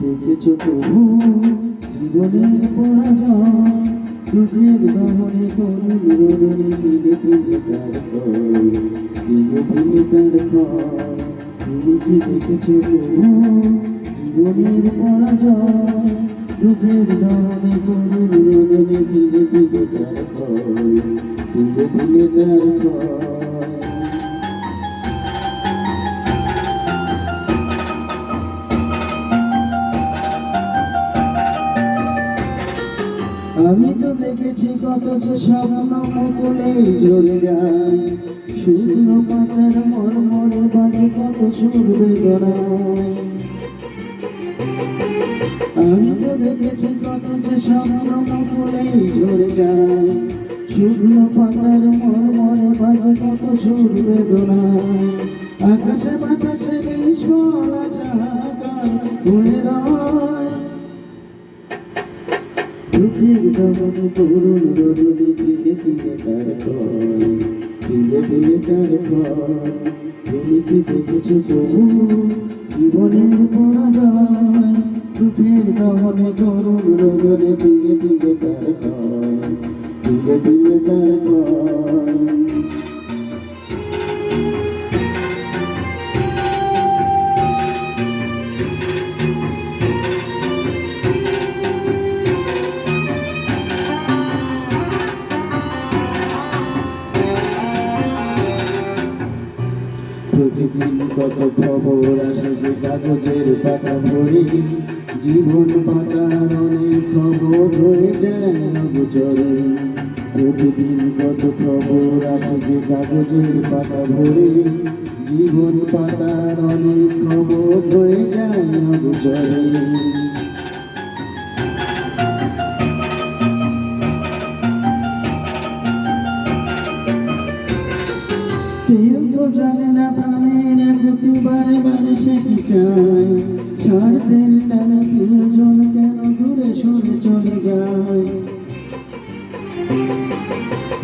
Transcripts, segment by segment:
দেখেছ প্রভু জীবনের পরাজয়। দুঃখের দমনে করুণ রোদনে দিলে দিলে তার ফল তিনি তার তুমি কি দেখেছ জীবনের পরাজয় দুঃখের দহনে করুণ রোদনে দিলে দিলে তার দিলে তার আমি তো দেখেছি কত যে স্বপ্ন মুকুলে জ্বলে যায়। শুকনো পাতার মরমরে বাজে কত সুর বেদনায়। আমি তো দেখেছি কত যে স্বপ্ন মুকুলে ঝরে যায়। শুকনো পাতার মরমরে বাজে কত সুর বেদনায়। আকাশে বাতাসে নিষ্ফল আশা হয়ে রয়। দুঃখের দমনে করুণ রোদনে দিলে দিলে তার দিলে দিলে তার তুমি কি দেখেছ প্রভু জীবনের পরাজয় দুঃখের দমনে করুণ রোদনে দিলে দিলে তার দিলে দিলে তার প্রতিদিন কত খবর আসে যে কাগজের পাতা ভরে। জীবন পাতার অনেক খবর হয়ে যায় অগোচরে প্রতিদিন কত খবর আসে যে কাগজের পাতা ভরে। জীবন পাতার অনেক খবর হয়ে যায় অগোচরে তো জানে না প্রাণের গতি বারে বারে সে কি চায়? স্বার্থের টানে প্রিয়জন কেন দূরে সরে চলে যায়?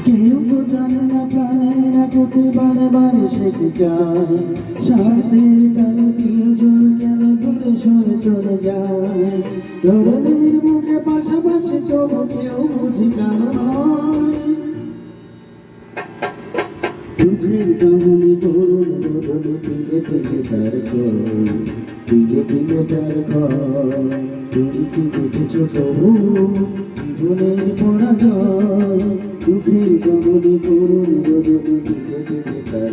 কেউ তো জানে না প্রাণের গতি বারে বারে সে কি চায়? স্বার্থের টানে প্রিয়জন কেন দূরে সরে চলে যায়? ধরনের মুখে পাশাপাশি তবু কেউ বুঝি কারণ দুধের দমনি তরুণ রোদনে তিলে তিলে তার তিলে তিলে তার তুমি কি দেখেছ তবু জীবনের পরাজয় দুধের দমনি তরুণ ঘর তিলে তিলে তার